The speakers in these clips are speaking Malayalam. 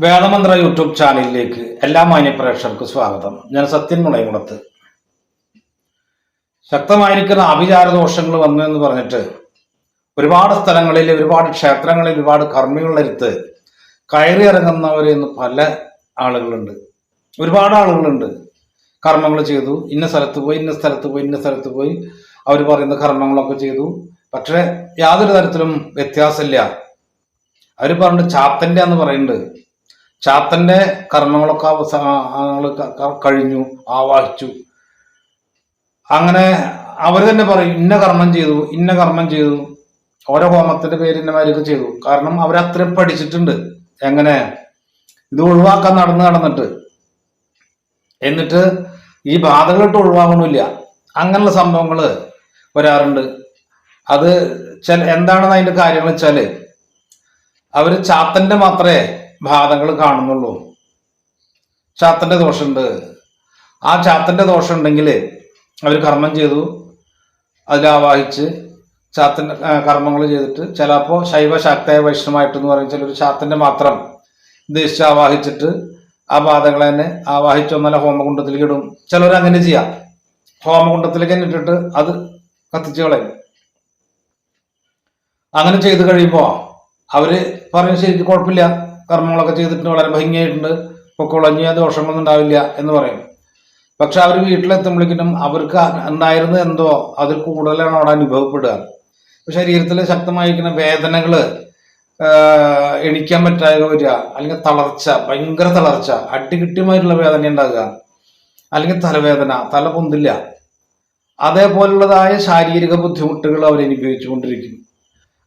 വേദമന്ത്ര യൂട്യൂബ് ചാനലിലേക്ക് എല്ലാ മാന്യ പ്രേക്ഷകർക്കും സ്വാഗതം. ഞാൻ സത്യൻ മുളയകുളത്ത്. ശക്തമായിരിക്കുന്ന അഭിചാര ദോഷങ്ങൾ വന്നു എന്ന് പറഞ്ഞിട്ട് ഒരുപാട് സ്ഥലങ്ങളിൽ ഒരുപാട് ക്ഷേത്രങ്ങളിൽ ഒരുപാട് കർമ്മികളെടുത്ത് കയറി ഇറങ്ങുന്നവർ ഇന്ന് പല ആളുകളുണ്ട്. ഒരുപാട് ആളുകളുണ്ട്. കർമ്മങ്ങൾ ചെയ്തു. ഇന്ന സ്ഥലത്ത് പോയി ഇന്ന സ്ഥലത്ത് പോയി ഇന്ന സ്ഥലത്ത് പോയി അവർ പറയുന്ന കർമ്മങ്ങളൊക്കെ ചെയ്തു. പക്ഷേ യാതൊരു തരത്തിലും വ്യത്യാസമില്ല. അവർ പറഞ്ഞിട്ട് ചാത്തന്റെ എന്ന് പറയുന്നുണ്ട്. ചാത്തന്റെ കർമ്മങ്ങളൊക്കെ അവസാ ആൾ ക- ക- കഴിഞ്ഞു ആവാഹിച്ചു. അങ്ങനെ അവർ തന്നെ പറയും ഇന്ന കർമ്മം ചെയ്തു ഇന്ന കർമ്മം ചെയ്തു. ഓരോ ഹോമത്തിന്റെ പേര് ഇന്നമാരൊക്കെ ചെയ്തു. കാരണം അവരത്രയും പഠിച്ചിട്ടുണ്ട്. എങ്ങനെ? ഇത് ഒഴിവാക്കാൻ നടന്ന് നടന്നിട്ട്. എന്നിട്ട് ഈ ബാധകളിട്ട് ഒഴിവാകണമില്ല. അങ്ങനെയുള്ള സംഭവങ്ങൾ വരാറുണ്ട്. അത് ചില എന്താണെന്ന് അതിന്റെ കാര്യങ്ങൾ വെച്ചാൽ അവർ ചാത്തന്റെ മാത്രമേ ബാധകൾ കാണുന്നുള്ളൂ. ചാത്തന്റെ ദോഷമുണ്ട്. ആ ചാത്തന്റെ ദോഷം ഉണ്ടെങ്കിൽ അവർ കർമ്മം ചെയ്തു. അതിലാവാഹിച്ച് ചാത്തന്റെ കർമ്മങ്ങൾ ചെയ്തിട്ട് ചിലപ്പോൾ ശൈവ ശാക്തായ വൈഷ്ണവമായിട്ട് എന്ന് പറയും. ഒരു ചാത്തന്റെ മാത്രം ഉദ്ദേശിച്ച് ആവാഹിച്ചിട്ട് ആ പാതകളെ തന്നെ ആവാഹിച്ചൊന്നല്ല ഹോമകുണ്ടത്തിലേക്ക് ഇടും. ചിലർ അങ്ങനെ ചെയ്യാം. ഹോമകുണ്ടത്തിലേക്ക് തന്നെ ഇട്ടിട്ട് അത് കത്തിച്ച് കളയും. അങ്ങനെ ചെയ്ത് കഴിയുമ്പോൾ അവർ പറയും ശരിക്കും കുഴപ്പമില്ല. കർമ്മങ്ങളൊക്കെ ചെയ്തിട്ട് വളരെ ഭംഗിയായിട്ടുണ്ട്. പൊക്കുളഞ്ഞ ദോഷങ്ങളൊന്നും ഉണ്ടാവില്ല എന്ന് പറയും. പക്ഷെ അവർ വീട്ടിലെത്തുമ്പോഴേക്കും അവർക്ക് ഉണ്ടായിരുന്നത് എന്തോ അതിൽ കൂടുതലാണ് അവിടെ അനുഭവപ്പെടുക. ശരീരത്തിൽ ശക്തമായിരിക്കുന്ന വേദനകൾ എണിക്കാൻ പറ്റാതെ വരിക അല്ലെങ്കിൽ തളർച്ച ഭയങ്കര തളർച്ച അടികിട്ടിയുമായിട്ടുള്ള വേദന ഉണ്ടാകുക അല്ലെങ്കിൽ തലവേദന തല പൊന്തില്ല അതേപോലുള്ളതായ ശാരീരിക ബുദ്ധിമുട്ടുകൾ അവർ അനുഭവിച്ചുകൊണ്ടിരിക്കും.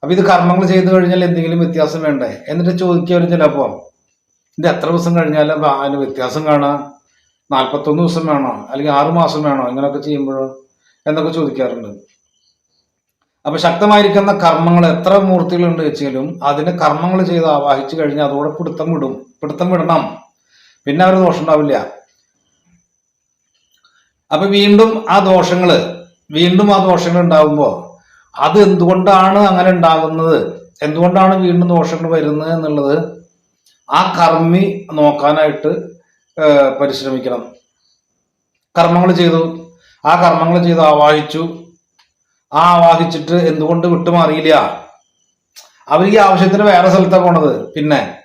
അപ്പൊ ഇത് കർമ്മങ്ങൾ ചെയ്തു കഴിഞ്ഞാൽ എന്തെങ്കിലും വ്യത്യാസം വേണ്ടേ? എന്നിട്ട് ചോദിക്കുക ചിലപ്പോ ഇത് എത്ര ദിവസം കഴിഞ്ഞാലും അതിന് വ്യത്യാസം കാണാം. നാൽപ്പത്തൊന്ന് ദിവസം വേണോ? അല്ലെങ്കിൽ ആറു മാസം വേണോ? ഇങ്ങനെയൊക്കെ ചെയ്യുമ്പോഴോ? എന്നൊക്കെ ചോദിക്കാറുണ്ട്. അപ്പൊ ശക്തമായിരിക്കുന്ന കർമ്മങ്ങൾ എത്ര മൂർത്തികളുണ്ട് വെച്ചാലും അതിന് കർമ്മങ്ങൾ ചെയ്ത് ആവാഹിച്ചു കഴിഞ്ഞാൽ അതോടെ പിടുത്തം വിടും. പിടുത്തം വിടണം. പിന്നെ അവർ ദോഷം ഉണ്ടാവില്ല. അപ്പൊ വീണ്ടും ആ ദോഷങ്ങൾ വീണ്ടും ആ ദോഷങ്ങൾ ഉണ്ടാകുമ്പോൾ അത് എന്തുകൊണ്ടാണ് അങ്ങനെ ഉണ്ടാകുന്നത്? എന്തുകൊണ്ടാണ് വീണ്ടും ദോഷങ്ങൾ വരുന്നത് എന്നുള്ളത് ആ കർമ്മി നോക്കാനായിട്ട് പരിശ്രമിക്കണം. കർമ്മങ്ങൾ ചെയ്തു. ആ കർമ്മങ്ങൾ ചെയ്ത് ആവാഹിച്ചു. ആ ആവാഹിച്ചിട്ട് എന്തുകൊണ്ട് വിട്ടുമാറിയില്ല? അവർ ഈ ആവശ്യത്തിന് വേറെ സ്ഥലത്താണ് പോണത്. പിന്നെ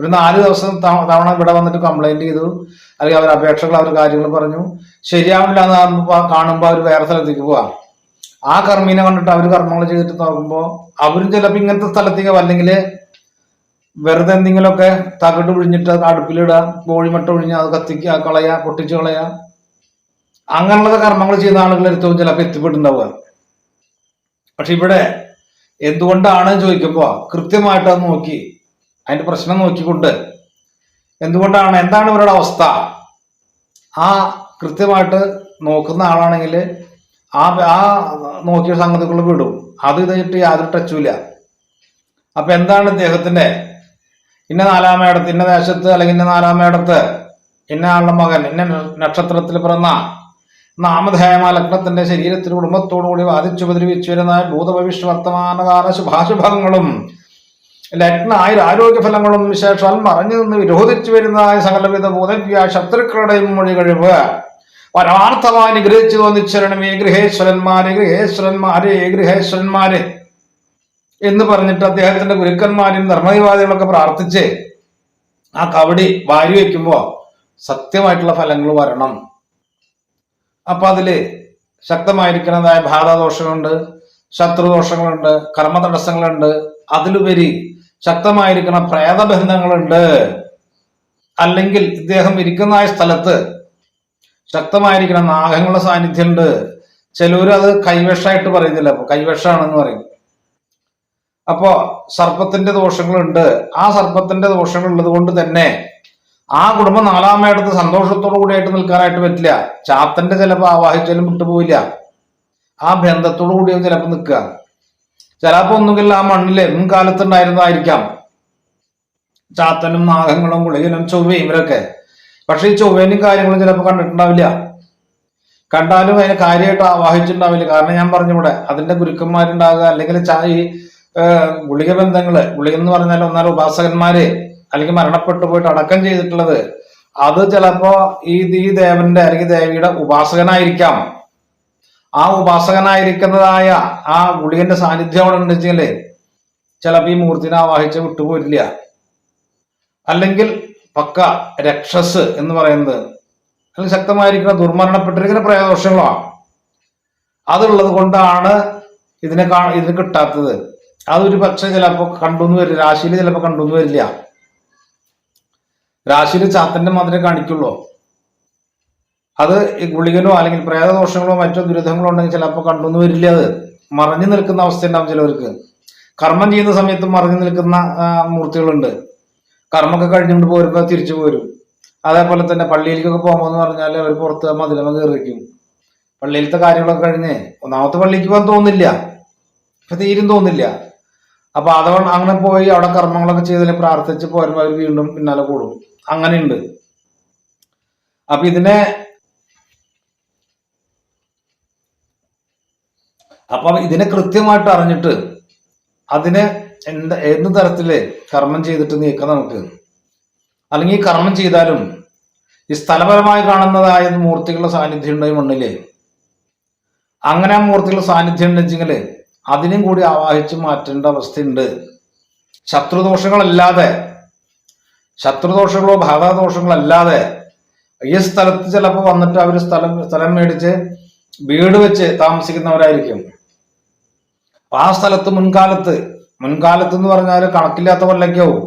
ഒരു നാല് ദിവസം തവ- തവണ ഇവിടെ വന്നിട്ട് കംപ്ലൈന്റ് ചെയ്തു. അല്ലെങ്കിൽ അവർ അപേക്ഷകൾ അവർ കാര്യങ്ങൾ പറഞ്ഞു. ശരിയാവില്ല എന്ന് കാണുമ്പോ- കാണുമ്പോൾ അവർ വേറെ സ്ഥലത്തേക്ക് പോവാം. ആ കർമ്മീനെ കണ്ടിട്ട് അവർ കർമ്മങ്ങൾ ചെയ്തിട്ട് നോക്കുമ്പോൾ അവരും ചിലപ്പോൾ ഇങ്ങനത്തെ സ്ഥലത്തേക്ക് അല്ലെങ്കിൽ വെറുതെ എന്തെങ്കിലുമൊക്കെ തകട്ട് പിഴിഞ്ഞിട്ട് അടുപ്പിലിടുക കോഴിമട്ട ഒഴിഞ്ഞ് അത് കത്തിക്കുക കളയുക പൊട്ടിച്ച് കളയുക അങ്ങനെയുള്ള കർമ്മങ്ങൾ ചെയ്യുന്ന ആളുകൾ എടുത്തും ചിലപ്പോൾ എത്തിപ്പെട്ടുണ്ടാവുക പക്ഷെ ഇവിടെ എന്തുകൊണ്ടാണ് ചോദിക്കുമ്പോൾ കൃത്യമായിട്ട് അത് നോക്കി അതിന്റെ പ്രശ്നം നോക്കിക്കൊണ്ട് എന്തുകൊണ്ടാണ് എന്താണ് ഇവരുടെ അവസ്ഥ? ആ കൃത്യമായിട്ട് നോക്കുന്ന ആളാണെങ്കിൽ ആ ആ നോക്കിയ സംഗതികൾ വിടും. അത് ഇതായിട്ട് യാതൊരു ടച്ചുമില്ല അപ്പൊ എന്താണ് ഇദ്ദേഹത്തിന്റെ? ഇന്ന നാലാമേടത്ത് ഇന്ന ദേശത്ത് അല്ലെങ്കിൽ ഇന്ന നാലാമേടത്ത് ഇന്ന ആളുടെ മകൻ ഇന്ന നക്ഷത്രത്തിൽ പിറന്ന നാമധേയമായ ലഗ്നത്തിന്റെ ശരീരത്തിൽ കുടുംബത്തോടുകൂടി വാദിച്ചുപദ്രവിച്ചു വരുന്ന ഭൂതഭവിഷ്യ വർത്തമാനകാല ശുഭാശുഭങ്ങളും ആരോഗ്യ ഫലങ്ങളും വിശേഷാൽ മറഞ്ഞു നിന്ന് വിരോധിച്ചു വരുന്നതായ സകലവിധ ഭൂതവ്യ ശത്രുക്കളുടെയും മൊഴി കഴിവ്. പരമാർത്ഥമായി നിഗ്രഹിച്ചു തോന്നിച്ചരണമേ ഗൃഹേശ്വരന്മാരെ ഗൃഹേശ്വരന്മാരെ ഗൃഹേശ്വരന്മാരെ എന്ന് പറഞ്ഞിട്ട് അദ്ദേഹത്തിന്റെ ഗുരുക്കന്മാരും ധർമ്മവിവാദികളൊക്കെ പ്രാർത്ഥിച്ച് ആ കവടി വാരി വയ്ക്കുമ്പോ സത്യമായിട്ടുള്ള ഫലങ്ങൾ വരണം. അപ്പൊ അതിൽ ശക്തമായിരിക്കുന്നതായ ബാധാദോഷങ്ങളുണ്ട് ശത്രുദോഷങ്ങളുണ്ട് കർമ്മ തടസ്സങ്ങളുണ്ട് അതിലുപരി ശക്തമായിരിക്കുന്ന പ്രേതബന്ധങ്ങളുണ്ട്. അല്ലെങ്കിൽ ഇദ്ദേഹം ഇരിക്കുന്നതായ സ്ഥലത്ത് ശക്തമായിരിക്കുന്ന നാഗങ്ങളുടെ സാന്നിധ്യമുണ്ട്. ചിലവര് അത് കൈവശമായിട്ട് പറയുന്നില്ല. അപ്പൊ കൈവശമാണെന്ന് പറയും. അപ്പോ സർപ്പത്തിന്റെ ദോഷങ്ങളുണ്ട്. ആ സർപ്പത്തിന്റെ ദോഷങ്ങൾ ഉള്ളത് കൊണ്ട് തന്നെ ആ കുടുംബം നാലാമേടത്ത് സന്തോഷത്തോടു കൂടിയായിട്ട് നിൽക്കാനായിട്ട് പറ്റില്ല. ചാത്തന്റെ ചിലപ്പോൾ ആവാഹിച്ചാലും വിട്ടുപോയില്ല ആ ബന്ധത്തോടു കൂടിയും ചിലപ്പോൾ നിൽക്കുക. ചിലപ്പോ ഒന്നുകിൽ ആ മണ്ണിൽ മുൻകാലത്തുണ്ടായിരുന്നതായിരിക്കാം ചാത്തനും നാഗങ്ങളും ഗുളികനും ചൊവ്വയും ഇവരൊക്കെ പക്ഷെ ഈ ചൊവ്വേനും കാര്യങ്ങളും ചിലപ്പോൾ കണ്ടിട്ടുണ്ടാവില്ല. കണ്ടാലും അതിനെ കാര്യമായിട്ട് ആവാഹിച്ചിട്ടുണ്ടാവില്ല. കാരണം ഞാൻ പറഞ്ഞിവിടെ അതിന്റെ ഗുരുക്കന്മാരുണ്ടാകുക അല്ലെങ്കിൽ ഈ ഗുളിക ബന്ധങ്ങൾ ഗുളിക എന്ന് പറഞ്ഞാൽ ഒന്നാലും ഉപാസകന്മാര് അല്ലെങ്കിൽ മരണപ്പെട്ടു പോയിട്ട് അടക്കം ചെയ്തിട്ടുള്ളത് അത് ചിലപ്പോ ഈ ഈ ദേവന്റെ അല്ലെങ്കിൽ ദേവിയുടെ ഉപാസകനായിരിക്കാം. ആ ഉപാസകനായിരിക്കുന്നതായ ആ ഗുളികന്റെ സാന്നിധ്യം അവിടെ ഉണ്ടെങ്കിൽ ചിലപ്പോ ഈ മൂർത്തിനെ ആവാഹിച്ച് വിട്ടുപോയില്ല അല്ലെങ്കിൽ പക്ക രക്ഷസ് എന്ന് പറയുന്നത്. അല്ലെങ്കിൽ ശക്തമായിരിക്കുന്ന ദുർമരണപ്പെട്ടിരിക്കുന്ന പ്രയോദോഷങ്ങളാണ് അതുള്ളത് കൊണ്ടാണ് ഇതിനെ കാ ഇതിന് കിട്ടാത്തത്. അതൊരു പക്ഷെ ചിലപ്പോൾ കണ്ടുവന്ന് വരില്ല. രാശിയിൽ ചിലപ്പോൾ കണ്ടുവന്ന് വരില്ല. രാശിയിൽ ചാത്തന്റെ മാത്രമേ കാണിക്കുള്ളൂ. അത് ഈ ഗുളികനോ അല്ലെങ്കിൽ പ്രേതദോഷങ്ങളോ മറ്റോ ദുരിതങ്ങളോ ഉണ്ടെങ്കിൽ ചിലപ്പോൾ കണ്ടുവന്ന് വരില്ല അത്. മറഞ്ഞു നിൽക്കുന്ന അവസ്ഥ ഉണ്ടാവും ചിലവർക്ക്. കർമ്മം ചെയ്യുന്ന സമയത്ത് മറഞ്ഞു നിൽക്കുന്ന മൂർത്തികളുണ്ട്. കർമ്മമൊക്കെ കഴിഞ്ഞുകൊണ്ട് പോരുമ്പോൾ തിരിച്ചു പോരും. അതേപോലെ തന്നെ പള്ളിയിലേക്കൊക്കെ പോകുമ്പോന്ന് പറഞ്ഞാൽ അവർ പുറത്ത് മതിലമ കയറി വയ്ക്കും പള്ളിയിലത്തെ കാര്യങ്ങളൊക്കെ കഴിഞ്ഞ് ഒന്നാമത്തെ പള്ളിക്ക് പോകാൻ തോന്നില്ല. ഇപ്പൊ തീരും തോന്നില്ല. അപ്പൊ അതുകൊണ്ട് അങ്ങനെ പോയി അവിടെ കർമ്മങ്ങളൊക്കെ ചെയ്തതിൽ പ്രാർത്ഥിച്ച് പോരുമ്പോൾ അവർ വീണ്ടും പിന്നാലെ കൂടും. അങ്ങനെയുണ്ട്. അപ്പൊ ഇതിനെ അപ്പൊ ഇതിനെ കൃത്യമായിട്ട് അറിഞ്ഞിട്ട് അതിനെ എന്ത് ഏത് തരത്തിൽ കർമ്മം ചെയ്തിട്ട് നീക്കാം നമുക്ക്? അല്ലെങ്കിൽ കർമ്മം ചെയ്താലും ഈ സ്ഥലപരമായി കാണുന്നതായ മൂർത്തികളുടെ സാന്നിധ്യം ഉണ്ടായി മണ്ണിൽ? അങ്ങനെ ആ മൂർത്തികളുടെ സാന്നിധ്യം ഉണ്ടെങ്കിൽ അതിനും കൂടി ആവാഹിച്ച് മാറ്റേണ്ട അവസ്ഥയുണ്ട്. ശത്രുദോഷങ്ങളല്ലാതെ ശത്രുദോഷങ്ങളോ ഭാഗദോഷങ്ങളോ അല്ലാതെ ഈ സ്ഥലത്ത് ചിലപ്പോൾ വന്നിട്ട് അവർ സ്ഥലം സ്ഥലം മേടിച്ച് വീട് വെച്ച് താമസിക്കുന്നവരായിരിക്കും. ആ സ്ഥലത്ത് മുൻകാലത്ത് മുൻകാലത്ത് എന്ന് പറഞ്ഞാൽ കണക്കില്ലാത്ത കൊല്ലൊക്കെയാവും.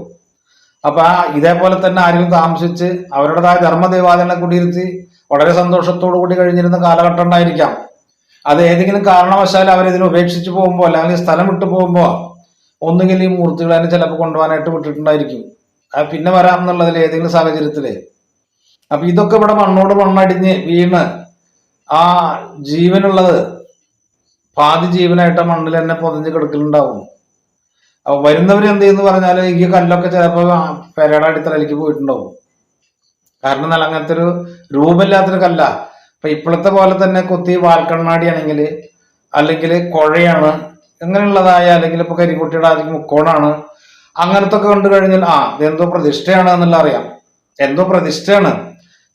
അപ്പൊ ഇതേപോലെ തന്നെ ആരെങ്കിലും താമസിച്ച് അവരുടേതായ ധർമ്മദേവാദികളെ കുടിയിരുത്തി വളരെ സന്തോഷത്തോടു കൂടി കഴിഞ്ഞിരുന്ന കാലഘട്ടം ഉണ്ടായിരിക്കാം. അത് ഏതെങ്കിലും കാരണവശാൽ അവരിതിനെ ഉപേക്ഷിച്ച് പോകുമ്പോൾ അല്ലെങ്കിൽ സ്ഥലം വിട്ടു പോകുമ്പോൾ ഒന്നുകിൽ ഈ മൂർത്തികൾ തന്നെ ചിലപ്പോൾ കൊണ്ടുപോകാനായിട്ട് വിട്ടിട്ടുണ്ടായിരിക്കും. പിന്നെ വരാം എന്നുള്ളതിൽ ഏതെങ്കിലും സാഹചര്യത്തിൽ. അപ്പൊ ഇതൊക്കെ ഇവിടെ മണ്ണോട് മണ്ണടിഞ്ഞ് വീണ് ആ ജീവനുള്ളത് പാതി ജീവനായിട്ട് മണ്ണിൽ തന്നെ പൊതിഞ്ഞ് കിടക്കലുണ്ടാവും. അപ്പൊ വരുന്നവർ എന്ത് ചെയ്യുന്നു പറഞ്ഞാൽ ഈ കല്ലൊക്കെ ചിലപ്പോൾ പെരയുടെ അടിത്തറയിലേക്ക് പോയിട്ടുണ്ടാവും. കാരണം എന്നാൽ അങ്ങനത്തെ ഒരു രൂപമില്ലാത്തൊരു കല്ല. അപ്പൊ ഇപ്പോഴത്തെ പോലെ തന്നെ കൊത്തി വാൽക്കണ്ണാടിയാണെങ്കിൽ അല്ലെങ്കിൽ കുഴയാണ് അങ്ങനെയുള്ളതായ അല്ലെങ്കിൽ ഇപ്പൊ കരിക്കുട്ടിയുടെ ആദ്യം മുക്കോണാണ്. അങ്ങനത്തെ ഒക്കെ കണ്ടു കഴിഞ്ഞാൽ ആ ഇതെന്തോ പ്രതിഷ്ഠയാണ് എന്നുള്ള അറിയാം. എന്തോ പ്രതിഷ്ഠയാണ്.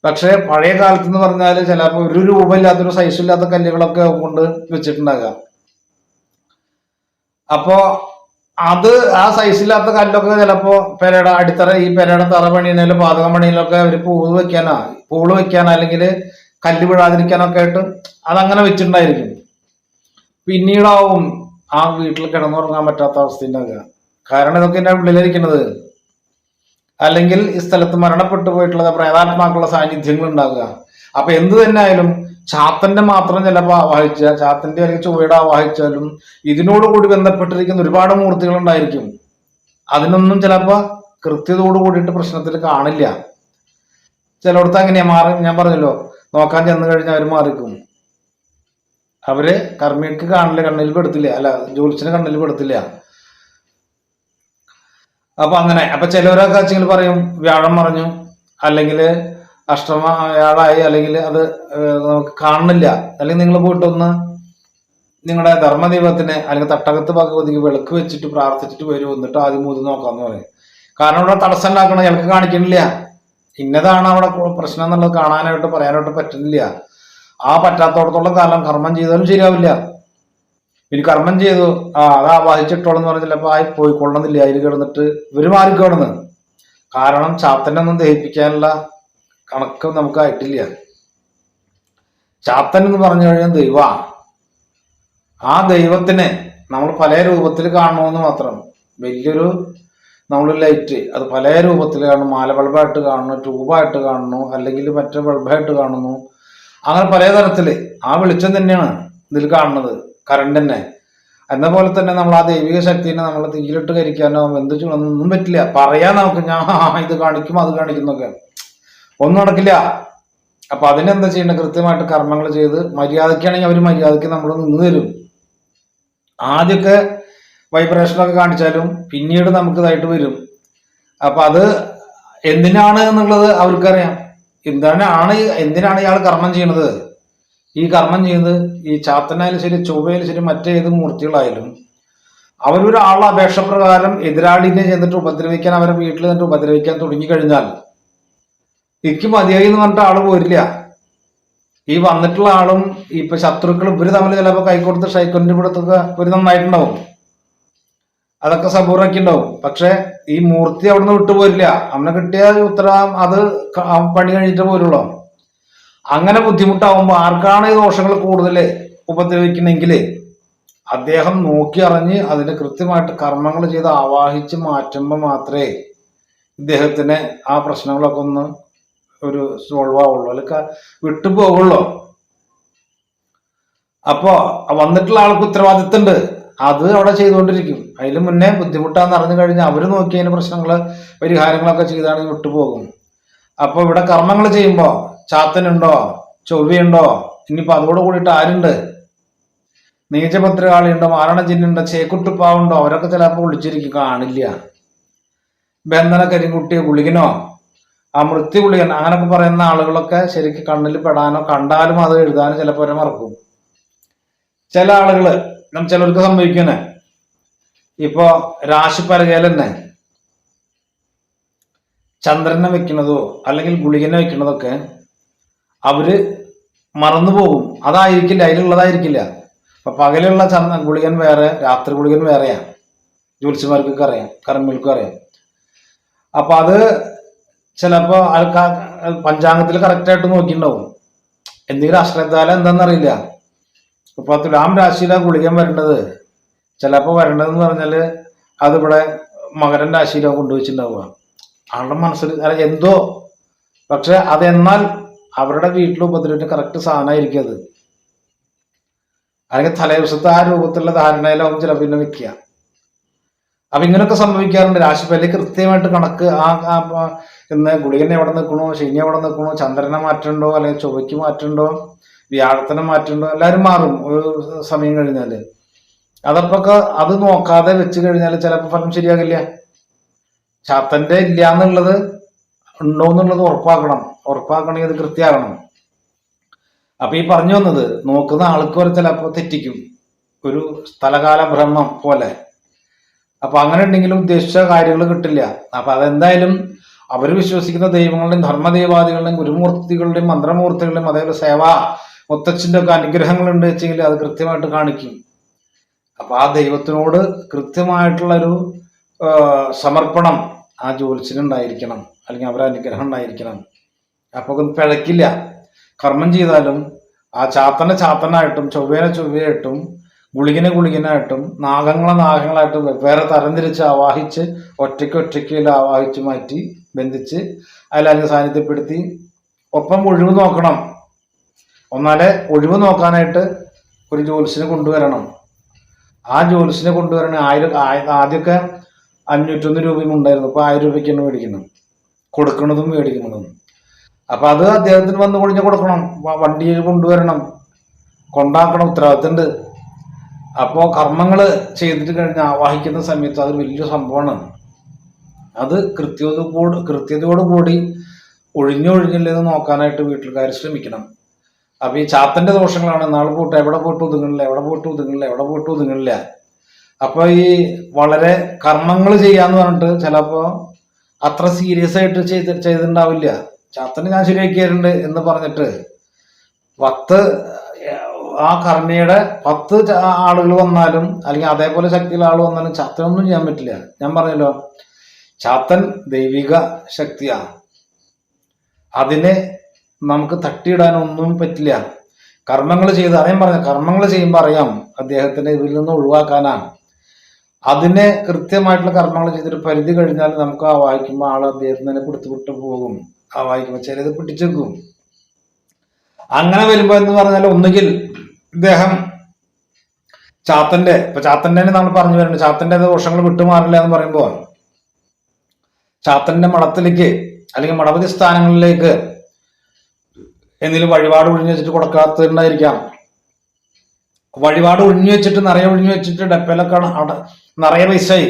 പക്ഷെ പഴയ കാലത്ത് എന്ന് പറഞ്ഞാൽ ചിലപ്പോൾ ഒരു രൂപമില്ലാത്തൊരു സൈസ് ഇല്ലാത്ത കല്ലുകളൊക്കെ കൊണ്ട് വെച്ചിട്ടുണ്ടാകാം. അപ്പോ അത് ആ സൈസില്ലാത്ത കല്ലൊക്കെ ചിലപ്പോ പെരയുടെ അടിത്തറ ഈ പെരയുടെ തറ പണിയുന്നതിലും പാതകം പണിയിലൊക്കെ അവർ പൂൾ വെക്കാനാ പൂൾ വെക്കാനോ അല്ലെങ്കിൽ കല്ല് വിടാതിരിക്കാനൊക്കെ ആയിട്ട് അതങ്ങനെ വെച്ചിട്ടുണ്ടായിരിക്കും. പിന്നീടാവും ആ വീട്ടിൽ കിടന്നുറങ്ങാൻ പറ്റാത്ത അവസ്ഥ ഉണ്ടാകുക കാരണം ഇതൊക്കെ എന്റെ ഉള്ളിലിരിക്കുന്നത്. അല്ലെങ്കിൽ ഈ സ്ഥലത്ത് മരണപ്പെട്ടു പോയിട്ടുള്ള പ്രേതാത്മാക്കുള്ള സാന്നിധ്യങ്ങൾ ഉണ്ടാകുക അപ്പൊ എന്ത് തന്നെ ആയാലും ചാത്തന്റെ മാത്രം ചിലപ്പോൾ ആവാഹിച്ച ചാത്തന്റെ അല്ലെങ്കിൽ ചൊവ്വയുടെ ആവാഹിച്ചാലും ഇതിനോടുകൂടി ബന്ധപ്പെട്ടിരിക്കുന്ന ഒരുപാട് മൂർത്തികൾ ഉണ്ടായിരിക്കും. അതിനൊന്നും ചിലപ്പോ കൃത്യതോട് കൂടിയിട്ട് പ്രശ്നത്തിൽ കാണില്ല. ചിലയിടത്ത് അങ്ങനെയാ മാറി ഞാൻ പറഞ്ഞല്ലോ നോക്കാൻ ചെന്ന് കഴിഞ്ഞാൽ അവർ മാറിക്കും. അവർ കർമ്മിക്ക് കാണില്ല കണ്ണിൽ പെടുത്തില്ല. അല്ല ജോലിച്ചിന് കണ്ണിൽ പെടുത്തില്ല. അപ്പൊ അങ്ങനെ അപ്പൊ ചിലവരൊക്കെ വെച്ചെങ്കിൽ പറയും വ്യാഴം പറഞ്ഞു അല്ലെങ്കിൽ അഷ്ടമ വ്യാഴായി അല്ലെങ്കിൽ അത് നമുക്ക് കാണുന്നില്ല. അല്ലെങ്കിൽ നിങ്ങൾ പോയിട്ടൊന്ന് നിങ്ങളുടെ ധർമ്മദൈവത്തിന് അല്ലെങ്കിൽ തട്ടകത്ത് ഭഗവതിക്ക് വിളക്ക് വെച്ചിട്ട് പ്രാർത്ഥിച്ചിട്ട് വരും. എന്നിട്ട് ആദ്യം മൂന്ന് നോക്കാന്ന് പറയും. കാരണം ഇവിടെ തടസ്സം ഉണ്ടാക്കണം ഞങ്ങൾക്ക് കാണിക്കണില്ല ഇന്നതാണ് അവിടെ പ്രശ്നം എന്നുള്ളത് കാണാനായിട്ട് പറയാനായിട്ട് പറ്റുന്നില്ല. ആ പറ്റാത്തോടത്തോളം കാലം കർമ്മം ചെയ്താലും ശരിയാവില്ല. ഇനി കർമ്മം ചെയ്തു ആ അത് ആവാഹിച്ചിട്ടോളം എന്ന് പറഞ്ഞാൽ ചിലപ്പോൾ ആയി പോയിക്കൊള്ളണമെന്നില്ല. അതിൽ കിടന്നിട്ട് ഇവർ മാറിക്കിടന്ന് കാരണം ചാത്തനെ ഒന്നും ദഹിപ്പിക്കാനുള്ള കണക്ക് നമുക്കായിട്ടില്ല. ചാത്തൻ എന്ന് പറഞ്ഞു കഴിഞ്ഞാൽ ദൈവ. ആ ദൈവത്തിനെ നമ്മൾ പല രൂപത്തിൽ കാണണമെന്ന് മാത്രം. വലിയൊരു നമ്മൾ ലൈറ്റ്. അത് പല രൂപത്തിൽ കാണുന്നു. മാല ബൾബായിട്ട് കാണുന്നു ട്യൂബായിട്ട് കാണുന്നു അല്ലെങ്കിൽ മറ്റേ ബൾബായിട്ട് കാണുന്നു. അങ്ങനെ പല തരത്തിൽ ആ വെളിച്ചം തന്നെയാണ് ഇതിൽ കാണുന്നത്. കറണ്ട് തന്നെ. എന്ന പോലെ തന്നെ നമ്മൾ ആ ദൈവിക ശക്തിനെ നമ്മൾ തീയിലിട്ട് കരിക്കാനോ എന്ത് ചെയ്യണമെന്നൊന്നും പറ്റില്ല. പറയാൻ നമുക്ക് ഞാൻ ഇത് കാണിക്കും അത് കാണിക്കുന്നൊക്കെ ഒന്നും നടക്കില്ല. അപ്പൊ അതിനെന്താ ചെയ്യേണ്ടത് കൃത്യമായിട്ട് കർമ്മങ്ങൾ ചെയ്ത് മര്യാദയ്ക്കാണെങ്കിൽ അവർ മര്യാദയ്ക്ക് നമ്മൾ നിന്ന് തരും. ആദ്യമൊക്കെ വൈബ്രേഷനൊക്കെ കാണിച്ചാലും പിന്നീട് നമുക്ക് ഇതായിട്ട് വരും. അപ്പൊ അത് എന്തിനാണ് എന്നുള്ളത് അവർക്കറിയാം. എന്താണ് എന്തിനാണ് ഇയാൾ കർമ്മം ചെയ്യണത്? ഈ കർമ്മം ചെയ്യുന്നത് ഈ ചാത്തനായാലും ശരി ചൊവ്വയാലും ശരി മറ്റേത് മൂർത്തികളായാലും അവരൊരാളുടെ അപേക്ഷ പ്രകാരം എതിരാളിനെ ചെന്നിട്ട് ഉപദ്രവിക്കാൻ അവരെ വീട്ടിൽ നിന്നിട്ട് ഉപദ്രവിക്കാൻ തുടങ്ങി കഴിഞ്ഞാൽ എനിക്ക് മതിയായി എന്ന് പറഞ്ഞിട്ട് ആൾ പോരില്ല. ഈ വന്നിട്ടുള്ള ആളും ഇപ്പൊ ശത്രുക്കൾ ഇവർ തമ്മിൽ ചിലപ്പോ കൈക്കൊടുത്ത് ഷൈക്കൊണ്ടിന്റെ ഇവിടത്തൊക്കെ ഒരു നന്നായിട്ടുണ്ടാവും. അതൊക്കെ സബൂറൊക്കെ ഉണ്ടാവും. പക്ഷെ ഈ മൂർത്തി അവിടുന്ന് വിട്ടുപോരില്ല അവനെ കിട്ടിയ ഉത്തരം അത് പണി കഴിഞ്ഞിട്ട് പോരുള്ളൂ. അങ്ങനെ ബുദ്ധിമുട്ടാവുമ്പോ ആർക്കാണ് ഈ ദോഷങ്ങൾ കൂടുതൽ ഉപദ്രവിക്കണമെങ്കിൽ അദ്ദേഹം നോക്കി അറിഞ്ഞ് അതിന് കൃത്യമായിട്ട് കർമ്മങ്ങൾ ചെയ്ത് ആവാഹിച്ച് മാറ്റുമ്പോൾ മാത്രമേ ഇദ്ദേഹത്തിന് ആ പ്രശ്നങ്ങളൊക്കെ ഒന്ന് ഒരു സോൾവ് ആവുള്ളൂ. അല്ലെങ്കിൽ വിട്ടുപോകുള്ളൂ അപ്പോ വന്നിട്ടുള്ള ആൾക്ക് ഉത്തരവാദിത്വം ഉണ്ട് അത് അവിടെ ചെയ്തുകൊണ്ടിരിക്കും. അതിന് മുന്നേ ബുദ്ധിമുട്ടാന്ന് അറിഞ്ഞു കഴിഞ്ഞാൽ അവർ നോക്കി അതിന് പ്രശ്നങ്ങൾ പരിഹാരങ്ങളൊക്കെ ചെയ്താണെങ്കിൽ വിട്ടുപോകും അപ്പൊ ഇവിടെ കർമ്മങ്ങൾ ചെയ്യുമ്പോ ചാത്തനുണ്ടോ? ചൊവ്വയുണ്ടോ? ഇനിയിപ്പോ അതോട് കൂടിയിട്ട് ആരുണ്ട്? നീചപത്രികാളിയുണ്ടോ മാരണചിന്നുണ്ടോ ചേക്കുട്ടുപ്പാവുണ്ടോ? അവരൊക്കെ ചിലപ്പോൾ വിളിച്ചിരിക്കും. കാണില്ല. ബന്ധന കരിങ്കുട്ടിയോ ഗുളികനോ? ആ മൃത്യു ഗുളികൻ അങ്ങനൊക്കെ പറയുന്ന ആളുകളൊക്കെ ശരിക്ക് കണ്ണിൽ പെടാനോ കണ്ടാലും അത് എഴുതാനോ ചിലപ്പോൾ അവരെ മറക്കും. ചില ആളുകൾ നമ്മൾ ചിലർക്ക് സംഭവിക്കുന്നേ ഇപ്പോ രാശിപ്പലകയിൽ തന്നെ ചന്ദ്രനെ വെക്കുന്നതോ അല്ലെങ്കിൽ ഗുളികനെ വെക്കുന്നതൊക്കെ അവർ മറന്നു പോകും. അതായിരിക്കില്ല അതിലുള്ളതായിരിക്കില്ല. അപ്പൊ പകലുള്ള ചന്ദ്ര ഗുളികൻ വേറെ രാത്രി ഗുളികൻ വേറെയാ. ജ്യോത്സ്യന്മാർക്കൊക്കെ അറിയാം കർമ്മികൾക്കും അറിയാം. അപ്പൊ അത് ചിലപ്പോ ആൾക്കാർ പഞ്ചാംഗത്തിൽ കറക്റ്റായിട്ട് നോക്കിയിട്ടുണ്ടാവും എന്തെങ്കിലും അശ്രദ്ധാല എന്താണെന്നറിയില്ല ഇപ്പൊ തുലാം രാശിയിലാ ഗുളികൻ വരേണ്ടത്. ചിലപ്പോ വരേണ്ടതെന്ന് പറഞ്ഞാൽ അതിവിടെ മകരൻ രാശിയിലാണ് കൊണ്ടുവച്ചിട്ടുണ്ടാവുക ആളുടെ മനസ്സിൽ എന്തോ. പക്ഷെ അതെന്നാൽ അവരുടെ വീട്ടിൽ ഉപദ്രവിച്ച കറക്റ്റ് സാധനമായിരിക്കും അത്. അല്ലെങ്കിൽ തലേദിവസത്തെ ആ രൂപത്തിലുള്ള ധാരണയിലാവും ചില പിന്നെ വെക്കുക. അപ്പൊ ഇങ്ങനെയൊക്കെ സംഭവിക്കാറുണ്ട്. രാശിപ്പല്ലി കൃത്യമായിട്ട് കണക്ക് ആ ഇന്ന് ഗുളികൻ എവിടെ നിൽക്കണോ ശനി എവിടെ നിൽക്കണോ ചന്ദ്രനെ മാറ്റണ്ടോ അല്ലെങ്കിൽ ചൊവ്വയ്ക്ക് മാറ്റണ്ടോ വ്യാഴത്തിനെ മാറ്റണ്ടോ എല്ലാവരും മാറും ഒരു സമയം കഴിഞ്ഞാൽ. അതപ്പൊക്കെ അത് നോക്കാതെ വെച്ച് കഴിഞ്ഞാൽ ചിലപ്പോൾ ഫലം ശരിയാകില്ല. ചാത്തന്റെ ഇല്ല എന്നുള്ളത് ഉണ്ടോ എന്നുള്ളത് ഉറപ്പാക്കണം. ഉറപ്പാക്കണമെങ്കിൽ അത് കൃത്യമാകണം. അപ്പൊ ഈ പറഞ്ഞു വന്നത് നോക്കുന്ന ആൾക്ക് വരെ ചിലപ്പോൾ തെറ്റിക്കും. ഒരു സ്ഥലകാല ഭ്രമം പോലെ. അപ്പൊ അങ്ങനെ ഉണ്ടെങ്കിലും ഉദ്ദേശിച്ച കാര്യങ്ങൾ കിട്ടില്ല. അപ്പൊ അതെന്തായാലും അവർ വിശ്വസിക്കുന്ന ദൈവങ്ങളുടെയും ധർമ്മദേവാദികളുടെയും ഗുരുമൂർത്തികളുടെയും മന്ത്രമൂർത്തികളുടെയും അതേപോലെ സേവ മുത്തച്ഛന്റെ ഒക്കെ അനുഗ്രഹങ്ങളുണ്ട് വെച്ചെങ്കിൽ അത് കൃത്യമായിട്ട് കാണിക്കും. അപ്പൊ ആ ദൈവത്തിനോട് കൃത്യമായിട്ടുള്ളൊരു സമർപ്പണം ആ ഉണ്ടായിരിക്കണം അല്ലെങ്കിൽ അവരുടെ അനുഗ്രഹം ഉണ്ടായിരിക്കണം. അപ്പൊ ഒന്നും പിഴക്കില്ല കർമ്മം ചെയ്താലും ആ ചാത്തനെ ചാത്തനായിട്ടും ചൊവ്വേനെ ചൊവ്വയായിട്ടും ഗുളികനെ ഗുളികനായിട്ടും നാഗങ്ങളെ നാഗങ്ങളായിട്ടും വെവ്വേറെ തരംതിരിച്ച് ആവാഹിച്ച് ഒറ്റയ്ക്ക് ഒറ്റയ്ക്ക് ആവാഹിച്ച് മാറ്റി ബന്ധിച്ച് അതിലതിനെ സാന്നിധ്യപ്പെടുത്തി. ഒപ്പം ഒഴിവ് നോക്കണം. ഒന്നാലെ ഒഴിവ് നോക്കാനായിട്ട് ഒരു ജോലിസിനെ കൊണ്ടുവരണം. ആ ജോലിസിനെ കൊണ്ടുവരണ ആയിരം ആയ- ആദ്യമൊക്കെ അഞ്ഞൂറ്റൊന്ന് രൂപയും ഉണ്ടായിരുന്നു. ഇപ്പൊ ആയിരം രൂപയ്ക്കാണ് മേടിക്കുന്നത്. കൊടുക്കുന്നതും മേടിക്കുന്നതും. അപ്പൊ അത് അദ്ദേഹത്തിന് വന്നു കൊടുക്കണം. വണ്ടിയിൽ കൊണ്ടുവരണം. കൊണ്ടാക്കണം. ഉത്തരവാദിത്തമുണ്ട്. അപ്പോൾ കർമ്മങ്ങൾ ചെയ്തിട്ട് കഴിഞ്ഞ് ആവാഹിക്കുന്ന സമയത്ത് അത് വലിയൊരു സംഭവമാണ്. അത് കൃത്യതയോട് കൃത്യതയോട് കൂടി ഒഴിഞ്ഞൊഴിഞ്ഞില്ലെന്ന് നോക്കാനായിട്ട് വീട്ടിൽക്കാർ ശ്രമിക്കണം. അപ്പൊ ഈ ചാത്തന്റെ ദോഷങ്ങളാണ് നാളെ പോട്ട് എവിടെ പോയിട്ട് ഒതുങ്ങണില്ല എവിടെ പോയിട്ട് ഒതുങ്ങണില്ല എവിടെ പോയിട്ട് ഒതുങ്ങണില്ല. അപ്പൊ ഈ വളരെ കർമ്മങ്ങൾ ചെയ്യാന്ന് പറഞ്ഞിട്ട് ചിലപ്പോ അത്ര സീരിയസ് ആയിട്ട് ചെയ്ത് ചെയ്തിട്ടുണ്ടാവില്ല. ചാത്തന് ഞാൻ ശരിയാക്കിയാലുണ്ട് എന്ന് പറഞ്ഞിട്ട് പത്ത് ആ കർണിയുടെ പത്ത് ആളുകൾ വന്നാലും അല്ലെങ്കിൽ അതേപോലെ ശക്തിയുള്ള ആൾ വന്നാലും ചാത്തനൊന്നും ചെയ്യാൻ പറ്റില്ല. ഞാൻ പറഞ്ഞല്ലോ ചാത്തൻ ദൈവിക ശക്തിയാണ് അതിനെ നമുക്ക് തട്ടിയിടാനൊന്നും പറ്റില്ല. കർമ്മങ്ങൾ ചെയ്ത് അറിയാൻ പറഞ്ഞ കർമ്മങ്ങൾ ചെയ്യുമ്പോൾ അറിയാം അദ്ദേഹത്തിന്റെ ഇതിൽ നിന്ന് ഒഴിവാക്കാനാണ്. അതിനെ കൃത്യമായിട്ടുള്ള കർമ്മങ്ങൾ ചെയ്തിട്ട് പരിധി കഴിഞ്ഞാൽ നമുക്ക് ആ വായിക്കുമ്പോൾ ആൾ അദ്ദേഹത്തിന് തന്നെ വിട്ട് പോകും. ആ വായിക്കുമ്പോൾ ചിലത് പിടിച്ചേക്കും. അങ്ങനെ വരുമ്പോ എന്ന് പറഞ്ഞാൽ ഒന്നുകിൽ ഇദ്ദേഹം ചാത്തന്റെ ഇപ്പൊ ചാത്തന്റെ നമ്മൾ പറഞ്ഞു വരുന്നുണ്ട്. ചാത്തന്റെ ദോഷങ്ങൾ വിട്ടുമാറില്ല എന്ന് പറയുമ്പോൾ ചാത്തന്റെ മഠത്തിലേക്ക് അല്ലെങ്കിൽ മഠപതി സ്ഥാനങ്ങളിലേക്ക് എന്തെങ്കിലും വഴിപാട് ഒഴിഞ്ഞു വെച്ചിട്ട് കൊടുക്കാത്തതുണ്ടായിരിക്കാം. വഴിപാട് ഒഴിഞ്ഞു വെച്ചിട്ട് നിറയെ ഒഴിഞ്ഞു വെച്ചിട്ട് ഡപ്പയിലൊക്കെ അവിടെ നിറയെ പൈസയായി.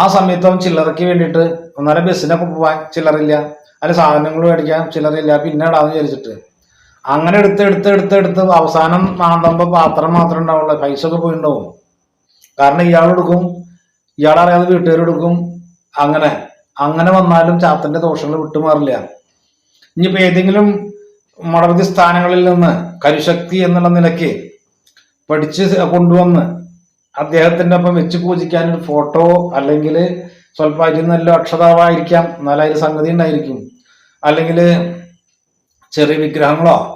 ആ സമയത്ത് അവൻ ചില്ലറയ്ക്ക് വേണ്ടിയിട്ട് ഒന്നര ബസ്സിനൊക്കെ പോവാൻ ചില്ലറില്ല. അല്ല സാധനങ്ങൾ മേടിക്കാൻ ചില്ലറില്ല. പിന്നെ ഇടാന്ന് വിചാരിച്ചിട്ട് അങ്ങനെ എടുത്ത് എടുത്ത് എടുത്ത് എടുത്ത് അവസാനം മാന്തുമ്പോ പാത്രം മാത്രം ഉണ്ടാവുള്ളൂ. പൈസ ഒക്കെ പോയിണ്ടാവും. കാരണം ഇയാളെടുക്കും ഇയാളറിയാതെ വീട്ടുകാരെടുക്കും അങ്ങനെ അങ്ങനെ വന്നാലും ചാത്തന്റെ ദോഷങ്ങൾ വിട്ടുമാറില്ല. ഇനിയിപ്പോ ഏതെങ്കിലും മടവതി സ്ഥാനങ്ങളിൽ നിന്ന് കരുശക്തി എന്നുള്ള നിലയ്ക്ക് പഠിച്ച് കൊണ്ടുവന്ന് അദ്ദേഹത്തിന്റെ ഒപ്പം വെച്ച് പൂജിക്കാൻ ഒരു ഫോട്ടോ അല്ലെങ്കിൽ സ്വല്പം അരി നല്ല അക്ഷതാവായിരിക്കാം. എന്നാൽ അതിൽ സംഗതി ഉണ്ടായിരിക്കും. അല്ലെങ്കിൽ ചെറിയ വിഗ്രഹങ്ങളോ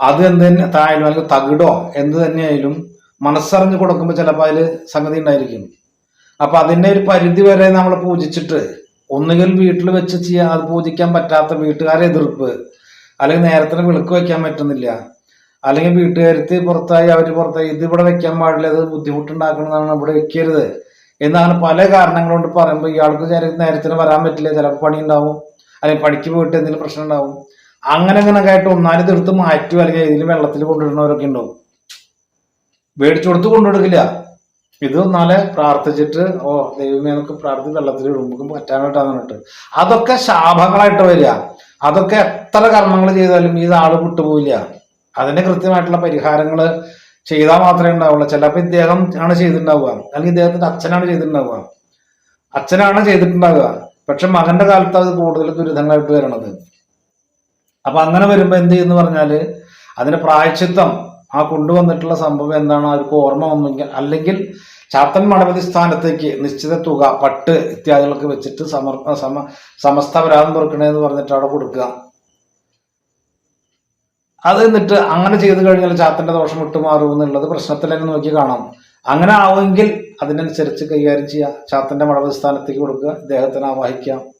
അത് എന്ത് തന്നെ തായാലും അല്ലെങ്കിൽ തകിടോ എന്ത് തന്നെയായാലും മനസ്സറിഞ്ഞ് കൊടുക്കുമ്പോൾ ചിലപ്പോൾ അതിൽ സംഗതി ഉണ്ടായിരിക്കും. അപ്പൊ അതിന്റെ ഒരു പരിധി വരെ നമ്മൾ പൂജിച്ചിട്ട് ഒന്നുകിൽ വീട്ടിൽ വെച്ച് ചെയ്യാൻ അത് പൂജിക്കാൻ പറ്റാത്ത വീട്ടുകാരെ എതിർപ്പ് അല്ലെങ്കിൽ നേരത്തിന് വിളക്ക് വെക്കാൻ പറ്റുന്നില്ല അല്ലെങ്കിൽ വീട്ടുകാരത്ത് പുറത്തായി അവർ പുറത്തായി ഇത് ഇവിടെ വെക്കാൻ പാടില്ല അത് ബുദ്ധിമുട്ടുണ്ടാക്കണമെന്നാണ് ഇവിടെ വെക്കരുത് എന്നാണ് പല കാരണങ്ങൾ കൊണ്ട് പറയുമ്പോൾ ഇയാൾക്ക് നേരത്തെ നേരത്തിന് വരാൻ പറ്റില്ല ചിലപ്പോൾ പണി ഉണ്ടാവും അല്ലെങ്കിൽ പണിക്ക് പോയിട്ട് എന്തെങ്കിലും പ്രശ്നം ഉണ്ടാവും. അങ്ങനെ അങ്ങനെ കേട്ട് ഒന്നാലും തീർത്ത് മാറ്റും അല്ലെങ്കിൽ ഇതിൽ വെള്ളത്തിൽ കൊണ്ടിടുന്നവരൊക്കെ ഉണ്ടാവും. മേടിച്ചു കൊടുത്ത് കൊണ്ടുകൊടുക്കില്ല ഇത് ഒന്നാലെ പ്രാർത്ഥിച്ചിട്ട് ഓ ദൈവമേ നമുക്ക് പ്രാർത്ഥിച്ച് വെള്ളത്തിൽ ഇടുമ്പോൾ പറ്റാനായിട്ടാന്ന് പറഞ്ഞിട്ട്. അതൊക്കെ ശാപങ്ങളായിട്ട് വരിക. അതൊക്കെ എത്ര കർമ്മങ്ങൾ ചെയ്താലും ഈ ആൾ വിട്ടുപോയില്ല അതിന് കൃത്യമായിട്ടുള്ള പരിഹാരങ്ങൾ ചെയ്താൽ മാത്രമേ ഉണ്ടാവുള്ളൂ. ചിലപ്പോൾ ഇദ്ദേഹം ആണ് ചെയ്തിട്ടുണ്ടാവുക. അല്ലെങ്കിൽ ഇദ്ദേഹത്തിന്റെ അച്ഛനാണ് ചെയ്തിട്ടുണ്ടാവുക. അച്ഛനാണ് ചെയ്തിട്ടുണ്ടാവുക. പക്ഷെ മകന്റെ കാലത്ത് അത് കൂടുതൽ ദുരിതങ്ങളായിട്ട് വരണത്. അപ്പൊ അങ്ങനെ വരുമ്പോ എന്ത് ചെയ്യുന്നു പറഞ്ഞാൽ അതിന് പ്രായച്ചിത്തം ആ കൊണ്ടുവന്നിട്ടുള്ള സംഭവം എന്താണ്? അവർക്ക് ഓർമ്മ വന്നെങ്കിൽ അല്ലെങ്കിൽ ചാത്തൻ മടവതി സ്ഥാനത്തേക്ക് നിശ്ചിത തുക പട്ട് ഇത്യാദികളൊക്കെ വെച്ചിട്ട് സമർ സമ സമസ്ത വരാതം തുറക്കണേന്ന് പറഞ്ഞിട്ട് അവിടെ കൊടുക്കുക. അത് എന്നിട്ട് അങ്ങനെ ചെയ്തു കഴിഞ്ഞാൽ ചാത്തന്റെ ദോഷം വിട്ടുമാറും എന്നുള്ളത് പ്രശ്നത്തിൽ തന്നെ നോക്കി കാണാം. അങ്ങനെ ആവുമെങ്കിൽ അതിനനുസരിച്ച് കൈകാര്യം ചെയ്യുക. ചാത്തന്റെ മടവതി സ്ഥാനത്തേക്ക് കൊടുക്കുക. ഇദ്ദേഹത്തിന് ആവാഹിക്കാം.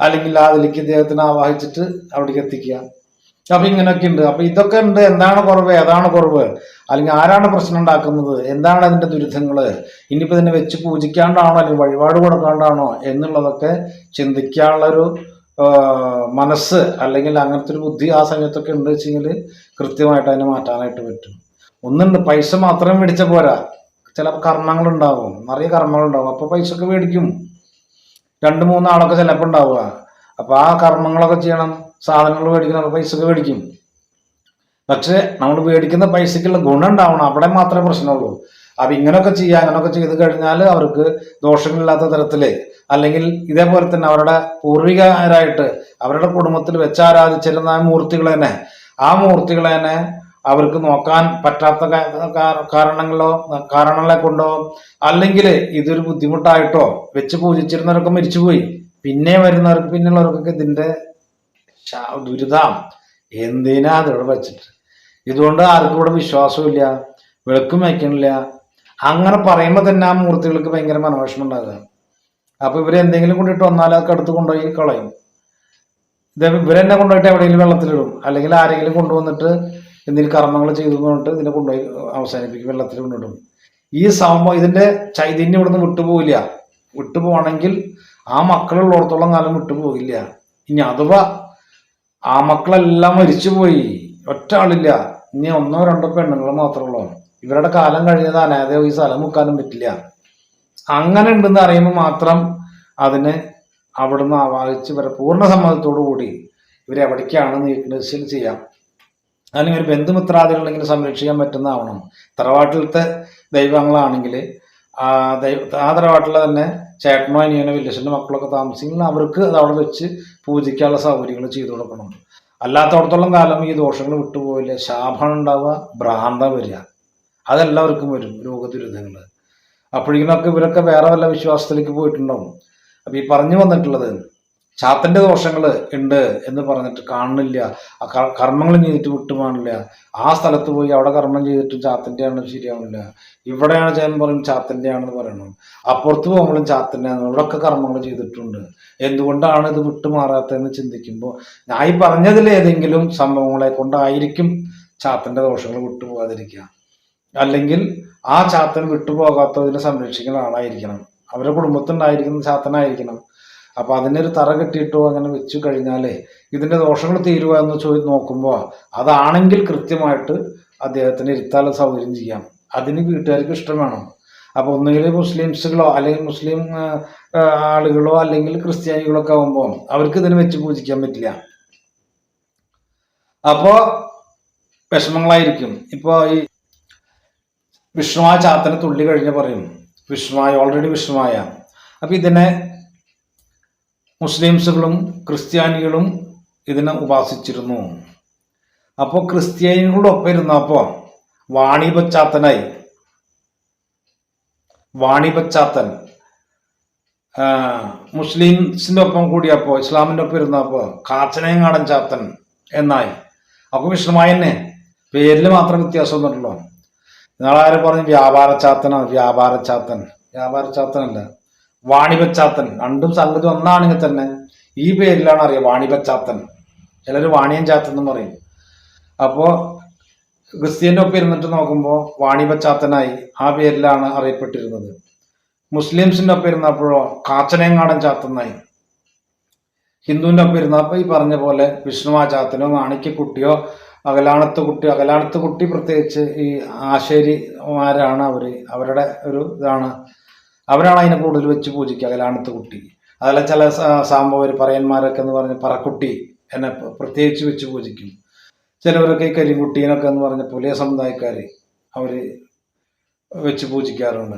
അല്ലെങ്കിൽ അതിലേക്ക് ഇദ്ദേഹത്തിനെ ആവാഹിച്ചിട്ട് അവിടേക്ക് എത്തിക്കുക. അപ്പൊ ഇങ്ങനെയൊക്കെ ഉണ്ട്. അപ്പൊ ഇതൊക്കെ ഉണ്ട്. എന്താണ് കുറവ്? ഏതാണ് കുറവ്? അല്ലെങ്കിൽ ആരാണ് പ്രശ്നം ഉണ്ടാക്കുന്നത്? എന്താണ് അതിന്റെ ദുരിതങ്ങൾ? ഇനിയിപ്പോ ഇതിനെ വെച്ച് പൂജിക്കാണ്ടാണോ അല്ലെങ്കിൽ വഴിപാട് കൊടുക്കാണ്ടാണോ എന്നുള്ളതൊക്കെ ചിന്തിക്കാനുള്ളൊരു ആ, മനസ്സ് അല്ലെങ്കിൽ അങ്ങനത്തെ ഒരു ബുദ്ധി ആ സമയത്തൊക്കെ ഉണ്ട് വെച്ചെങ്കിൽ കൃത്യമായിട്ട് അതിനെ മാറ്റാനായിട്ട് പറ്റും. ഒന്നുണ്ട്. പൈസ മാത്രം മേടിച്ച പോരാ. ചില കർമ്മങ്ങൾ ഉണ്ടാവും നിറയെ കർമ്മങ്ങൾ ഉണ്ടാവും അപ്പൊ പൈസ ഒക്കെ മേടിക്കും. രണ്ട് മൂന്നാളൊക്കെ ചിലപ്പോൾ ഉണ്ടാവുക. അപ്പൊ ആ കർമ്മങ്ങളൊക്കെ ചെയ്യണം. സാധനങ്ങൾ മേടിക്കണം പൈസ മേടിക്കും. പക്ഷെ നമ്മൾ മേടിക്കുന്ന പൈസക്കുള്ള ഗുണം ഉണ്ടാവണം. അവിടെ മാത്രമേ പ്രശ്നമുള്ളൂ. അപ്പൊ ഇങ്ങനെയൊക്കെ ചെയ്യുക അങ്ങനെയൊക്കെ ചെയ്ത് കഴിഞ്ഞാൽ അവർക്ക് ദോഷങ്ങളില്ലാത്ത തരത്തിൽ അല്ലെങ്കിൽ ഇതേപോലെ തന്നെ അവരുടെ പൂർവികരായിട്ട് അവരുടെ കുടുംബത്തിൽ വെച്ചാരാധിച്ചിരുന്ന ആ മൂർത്തികൾ തന്നെ ആ മൂർത്തികൾ തന്നെ അവർക്ക് നോക്കാൻ പറ്റാത്ത കാരണങ്ങളോ കാരണങ്ങളെ കൊണ്ടോ അല്ലെങ്കിൽ ഇതൊരു ബുദ്ധിമുട്ടായിട്ടോ വെച്ച് പൂജിച്ചിരുന്നവരൊക്കെ മരിച്ചുപോയി. പിന്നെ വരുന്നവർക്ക് പിന്നുള്ളവർക്കൊക്കെ ഇതിന്റെ ദുരിതം. എന്തിനാ അതിവിടെ വെച്ചിട്ട്? ഇതുകൊണ്ട് ആർക്കും ഇവിടെ വിശ്വാസമില്ല വെളുക്കും വയ്ക്കണില്ല. അങ്ങനെ പറയുമ്പോൾ തന്നെ ആ മൂർത്തികൾക്ക് ഭയങ്കര മനോവിഷമം ഉണ്ടാകുക. അപ്പൊ ഇവർ എന്തെങ്കിലും കൊണ്ടിട്ട് വന്നാൽ അതൊക്കെ അടുത്ത് കൊണ്ടുപോയി കളയും. ഇവരെന്നെ കൊണ്ടുപോയിട്ട് എവിടെയെങ്കിലും വെള്ളത്തിലിടും. അല്ലെങ്കിൽ ആരെങ്കിലും കൊണ്ടുവന്നിട്ട് എന്തെങ്കിലും കർമ്മങ്ങൾ ചെയ്തു പറഞ്ഞിട്ട് ഇതിനെ കൊണ്ടുപോയി അവസാനിപ്പിക്കും വെള്ളത്തിൽ കൊണ്ടിടും. ഈ സംഭവം ഇതിന്റെ ചൈതന്യം ഇവിടുന്ന് വിട്ടുപോകില്ല വിട്ടുപോകണമെങ്കിൽ ആ മക്കളുള്ളിടത്തോളം കാലം വിട്ടുപോകില്ല ഇനി അഥവാ ആ മക്കളെല്ലാം മരിച്ചുപോയി ഒറ്റ ആളില്ല. ഇനി ഒന്നോ രണ്ടോ പെണ്ണുങ്ങൾ മാത്രമേ ഉള്ളൂ ഇവരുടെ കാലം കഴിഞ്ഞത് അനാഥയോ ഈ സ്ഥലം മുക്കാനും പറ്റില്ല. അങ്ങനെ ഉണ്ടെന്ന് അറിയുമ്പോൾ മാത്രം അതിന് അവിടുന്ന് ആവാഹിച്ച് ഇവരെ പൂർണ സമ്മതത്തോടു കൂടി ഇവരെവിടേക്കാണ് നീക്കുന്നത് ചെയ്യാം? അല്ലെങ്കിൽ ഒരു ബന്ധുമിത്രാദികളുണ്ടെങ്കിൽ സംരക്ഷിക്കാൻ പറ്റുന്നതാവണം. തറവാട്ടിലത്തെ ദൈവങ്ങളാണെങ്കിൽ ആ ദൈവ ആ തറവാട്ടിലെ തന്നെ ചേട്ടനോ അനിയനോ വില്ലച്ചന്റെ മക്കളൊക്കെ താമസിക്കുന്ന അവർക്ക് അത് അവിടെ വെച്ച് പൂജിക്കാനുള്ള സൗകര്യങ്ങൾ ചെയ്തു കൊടുക്കണം. അല്ലാത്തടത്തോളം കാലം ഈ ദോഷങ്ങൾ വിട്ടുപോയില്ല ശാപം ഉണ്ടാവുക ഭ്രാന്ത വരിക. അതെല്ലാവർക്കും വരും രോഗദുരിതങ്ങൾ. അപ്പോഴേക്കിനൊക്കെ ഇവരൊക്കെ വേറെ വല്ല വിശ്വാസത്തിലേക്ക് പോയിട്ടുണ്ടാവും. അപ്പം ഈ പറഞ്ഞു വന്നിട്ടുള്ളത് ചാത്തന്റെ ദോഷങ്ങൾ ഉണ്ട് എന്ന് പറഞ്ഞിട്ട് കാണുന്നില്ല. കർമ്മങ്ങൾ ചെയ്തിട്ട് വിട്ടുമാണില്ല. ആ സ്ഥലത്ത് പോയി അവിടെ കർമ്മം ചെയ്തിട്ട് ആണ് ശരിയാവില്ല ഇവിടെയാണ് ചേൻ പറയും ചാത്തന്റെ ആണെന്ന് പറയണം. അപ്പുറത്ത് പോകുമ്പോഴും ചാത്തന്റെ ആണ് ഇവിടെയൊക്കെ കർമ്മങ്ങൾ ചെയ്തിട്ടുണ്ട്. എന്തുകൊണ്ടാണ് ഇത് വിട്ടുമാറാത്തതെന്ന് ചിന്തിക്കുമ്പോൾ ഞാൻ ഈ പറഞ്ഞതിൽ ഏതെങ്കിലും സംഭവങ്ങളെ കൊണ്ടായിരിക്കും ചാത്തന്റെ ദോഷങ്ങൾ വിട്ടുപോകാതിരിക്കുക. അല്ലെങ്കിൽ ആ ചാത്തൻ വിട്ടുപോകാത്തതിനെ സംരക്ഷിക്കുന്ന ആളായിരിക്കണം. അവരുടെ കുടുംബത്തിനുണ്ടായിരിക്കുന്ന ചാത്തനായിരിക്കണം. അപ്പൊ അതിനൊരു തറ കെട്ടിയിട്ടോ അങ്ങനെ വെച്ചു കഴിഞ്ഞാലേ ഇതിന്റെ ദോഷങ്ങൾ തീരുക എന്ന് ചോദി നോക്കുമ്പോൾ അതാണെങ്കിൽ കൃത്യമായിട്ട് അദ്ദേഹത്തിന് ഇരുത്താല സൗകര്യം ചെയ്യാം. അതിന് വീട്ടുകാർക്ക് ഇഷ്ടം വേണം. അപ്പൊ ഒന്നുകിൽ മുസ്ലിംസുകളോ അല്ലെങ്കിൽ മുസ്ലിം ആളുകളോ അല്ലെങ്കിൽ ക്രിസ്ത്യാനികളോ ഒക്കെ ആകുമ്പോൾ അവർക്ക് ഇതിനെ വെച്ച് പൂജിക്കാൻ പറ്റില്ല. അപ്പോൾ വിഷമങ്ങളായിരിക്കും. ഇപ്പൊ ഈ വിഷ്ണുവായ ചാത്തനെ തുള്ളി കഴിഞ്ഞ് പറയും. വിഷ്ണുവായ ഓൾറെഡി വിഷ്ണുവായ അപ്പം ഇതിനെ മുസ്ലിംസുകളും ക്രിസ്ത്യാനികളും ഇതിനെ ഉപാസിച്ചിരുന്നു. അപ്പോൾ ക്രിസ്ത്യാനികളോടൊപ്പം ഇരുന്നപ്പോൾ വാണിപച്ചാത്തനായി വാണിപച്ചാത്തൻ ആ, മുസ്ലിംസിന്റെ ഒപ്പം കൂടിയപ്പോൾ ഇസ്ലാമിന്റെ ഒപ്പം ഇരുന്നപ്പോൾ കാച്ചനയങ്ങാടൻ ചാത്തൻ എന്നായി. അപ്പോൾ വിഷ്ണുമായന്നെ പേരിൽ മാത്രം വ്യത്യാസം നിങ്ങളാരും പറഞ്ഞു? വ്യാപാര ചാത്തനാണ് വ്യാപാര ചാത്തൻ വ്യാപാര ചാത്തനല്ല വാണിപച്ചാത്തൻ രണ്ടും സംഗതി ഒന്നാണെങ്കിൽ തന്നെ ഈ പേരിലാണ് അറിയുക വാണിപച്ചാത്തൻ ചിലർ വാണിയൻ ചാത്തൻ എന്ന് പറയും. അപ്പോ ക്രിസ്ത്യന്റെ ഒപ്പം ഇരുന്നിട്ട് നോക്കുമ്പോൾ വാണിപച്ചാത്തനായി ആ പേരിലാണ് അറിയപ്പെട്ടിരുന്നത്. മുസ്ലിംസിന്റെ ഒപ്പം ഇരുന്നപ്പോഴോ കാച്ചനേങ്ങാടൻ ചാത്തനായി. ഹിന്ദുവിന്റെ ഒപ്പം ഇരുന്നപ്പോൾ ഈ പറഞ്ഞ പോലെ വിഷ്ണുവാചാത്തനോ മാണിക്യക്കുട്ടിയോ അകലാണത്ത് കുട്ടി അകലാണത്ത് കുട്ടി പ്രത്യേകിച്ച് ഈ ആശേരിമാരാണ് അവർ അവരുടെ ഒരു ഇതാണ് അവരാണ് അതിനെ കൂടുതൽ വെച്ച് പൂജിക്കുക. അകലാണത്ത് കുട്ടി. അതല്ല ചില സാമ്പവർ പറയന്മാരൊക്കെ എന്ന് പറഞ്ഞ് പറക്കുട്ടി എന്നെ പ്ര- പ്രത്യേകിച്ച് വെച്ച് പൂജിക്കും. ചിലവരൊക്കെ ഈ കരിങ്കുട്ടീനൊക്കെ എന്ന് പറഞ്ഞ പുലിയ സമുദായക്കാർ അവർ വെച്ച് പൂജിക്കാറുണ്ട്.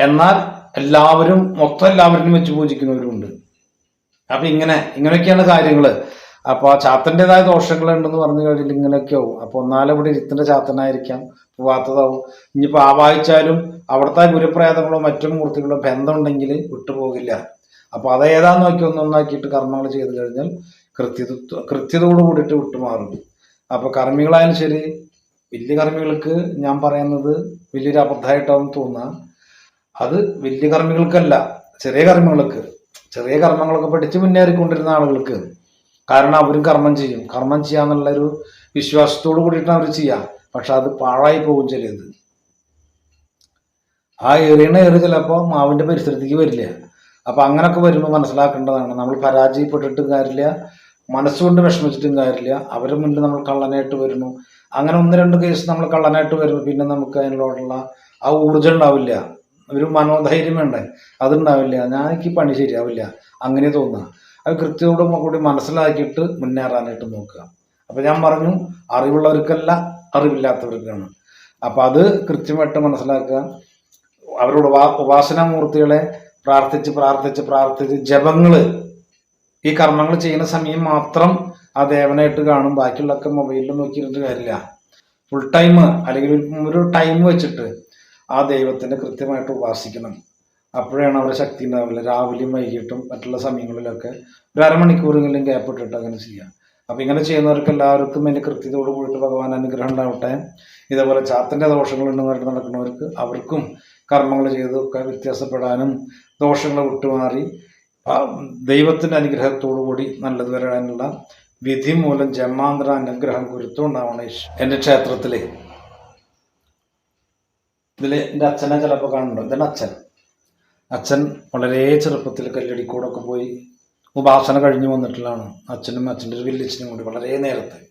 എന്നാൽ എല്ലാവരും മൊത്തം എല്ലാവരും വെച്ച് പൂജിക്കുന്നവരുണ്ട് അപ്പൊ ഇങ്ങനെ ഇങ്ങനെയൊക്കെയാണ് കാര്യങ്ങൾ അപ്പോൾ ആ ചാത്തന്റെതായ ദോഷങ്ങൾ ഉണ്ടെന്ന് പറഞ്ഞു കഴിഞ്ഞാൽ ഇങ്ങനെയൊക്കെയാവും. അപ്പോൾ അപ്പൊ ഒന്നാലും ഇവിടെ ഇരുത്തിന്റെ ചാത്തനായിരിക്കാം. പോവാത്തതാവും. ഇനിയിപ്പോ ആവാഹിച്ചാലും അവിടുത്തെ ഗുരുപ്രേതങ്ങളോ മറ്റു മൂർത്തികളോ ബന്ധമുണ്ടെങ്കിൽ വിട്ടുപോകില്ല. അപ്പൊ അത് ഏതാന്ന് നോക്കി ഒന്നൊന്നാക്കിയിട്ട് കർമ്മങ്ങൾ ചെയ്തു കഴിഞ്ഞാൽ കൃത്യത കൃത്യതയോട് കൂടിയിട്ട് വിട്ടുമാറും. അപ്പൊ കർമ്മികളായാലും ശരി വലിയ കർമ്മികൾക്ക് ഞാൻ പറയുന്നത് വലിയൊരു അബദ്ധമായിട്ടാവും തോന്നുക അത് വലിയ കർമ്മികൾക്കല്ല ചെറിയ കർമ്മികൾക്ക്. ചെറിയ കർമ്മങ്ങളൊക്കെ പഠിച്ച് മുന്നേറിക്കൊണ്ടിരുന്ന ആളുകൾക്ക്. കാരണം അവരും കർമ്മം ചെയ്യും. കർമ്മം ചെയ്യാന്നുള്ള ഒരു വിശ്വാസത്തോട് കൂടിയിട്ടാണ് അവർ ചെയ്യുക പക്ഷെ അത് പാഴായി പോകും ചിലത് ആ എറിയണ എറി ചിലപ്പോൾ മാവിന്റെ പരിസരത്തേക്ക് വരില്ല. അപ്പം അങ്ങനൊക്കെ വരുമ്പോൾ മനസ്സിലാക്കേണ്ടതാണ്. നമ്മൾ പരാജയപ്പെട്ടിട്ടും കാര്യമില്ല. മനസ്സുകൊണ്ട് വിഷമിച്ചിട്ടും കാര്യമില്ല. അവരുടെ മുന്നിൽ നമ്മൾ കള്ളനായിട്ട് വരുന്നു. അങ്ങനെ ഒന്ന് രണ്ട് കേസ് നമ്മൾ കള്ളനായിട്ട് വരുന്നു പിന്നെ നമുക്ക് അതിനോടുള്ള ആ ഊർജം ഉണ്ടാവില്ല. ഒരു മനോധൈര്യം വേണ്ടേ? അതുണ്ടാവില്ല. ഞാൻ എനിക്ക് പണി ശരിയാവില്ല. അങ്ങനെ തോന്നുക അത് കൃത്യതയോടും കൂടി മനസ്സിലാക്കിയിട്ട് മുന്നേറാനായിട്ട് നോക്കുക. അപ്പം ഞാൻ പറഞ്ഞു അറിവുള്ളവർക്കല്ല അറിവില്ലാത്തവർക്കാണ്. അപ്പം അത് കൃത്യമായിട്ട് മനസ്സിലാക്കുക. അവരുടെ ഉപാ ഉപാസനാമൂർത്തികളെ പ്രാർത്ഥിച്ച് പ്രാർത്ഥിച്ച് പ്രാർത്ഥിച്ച് ജപങ്ങൾ ഈ കർമ്മങ്ങൾ ചെയ്യുന്ന സമയം മാത്രം ആ ദേവനായിട്ട് കാണും. ബാക്കിയുള്ളൊക്കെ മൊബൈലിൽ നോക്കിയിരുന്നിട്ട് കാര്യമില്ല. ഫുൾ ടൈം അല്ലെങ്കിൽ ഒരു- ടൈം വെച്ചിട്ട് ആ ദൈവത്തിനെ കൃത്യമായിട്ട് ഉപാസിക്കണം. അപ്പോഴാണ് അവരുടെ ശക്തി ഉണ്ടാവില്ല രാവിലെയും വൈകിട്ടും മറ്റുള്ള സമയങ്ങളിലൊക്കെ ഒരു അരമണിക്കൂറെങ്കിലും ഗ്യാപ്പ് ഇട്ടിട്ട് അങ്ങനെ ചെയ്യാം. അപ്പൊ ഇങ്ങനെ ചെയ്യുന്നവർക്ക് എല്ലാവർക്കും എന്റെ കൃത്യതയോട് കൂടിയിട്ട് ഭഗവാൻ അനുഗ്രഹം ഉണ്ടാവട്ടെ. ഇതേപോലെ ചാത്തിന്റെ ദോഷങ്ങൾ ഉണ്ടെന്ന് നടക്കുന്നവർക്ക് അവർക്കും കർമ്മങ്ങൾ ചെയ്തൊക്കെ വ്യത്യാസപ്പെടാനും ദോഷങ്ങൾ വിട്ടുമാറി. ദൈവത്തിന്റെ അനുഗ്രഹത്തോടു കൂടി നല്ലത് വരാനുള്ള വിധി മൂലം ജന്മാന്തര അനുഗ്രഹം കുരുത്തുകൊണ്ടാവണം എന്റെ ക്ഷേത്രത്തിലെ. ഇതിൽ എന്റെ അച്ഛനെ ചിലപ്പോൾ കാണുന്നുണ്ട്. ഇതാണ് അച്ഛൻ. അച്ഛൻ വളരെ ചെറുപ്പത്തിൽ കല്ലടിക്കൂടൊക്കെ പോയി ഉപാസന കഴിഞ്ഞു വന്നിട്ടുള്ളതാണ്. അച്ഛനും അച്ഛന്റെ ഒരു വില്ലച്ചനും കൂടി വളരെ നേരത്തെ.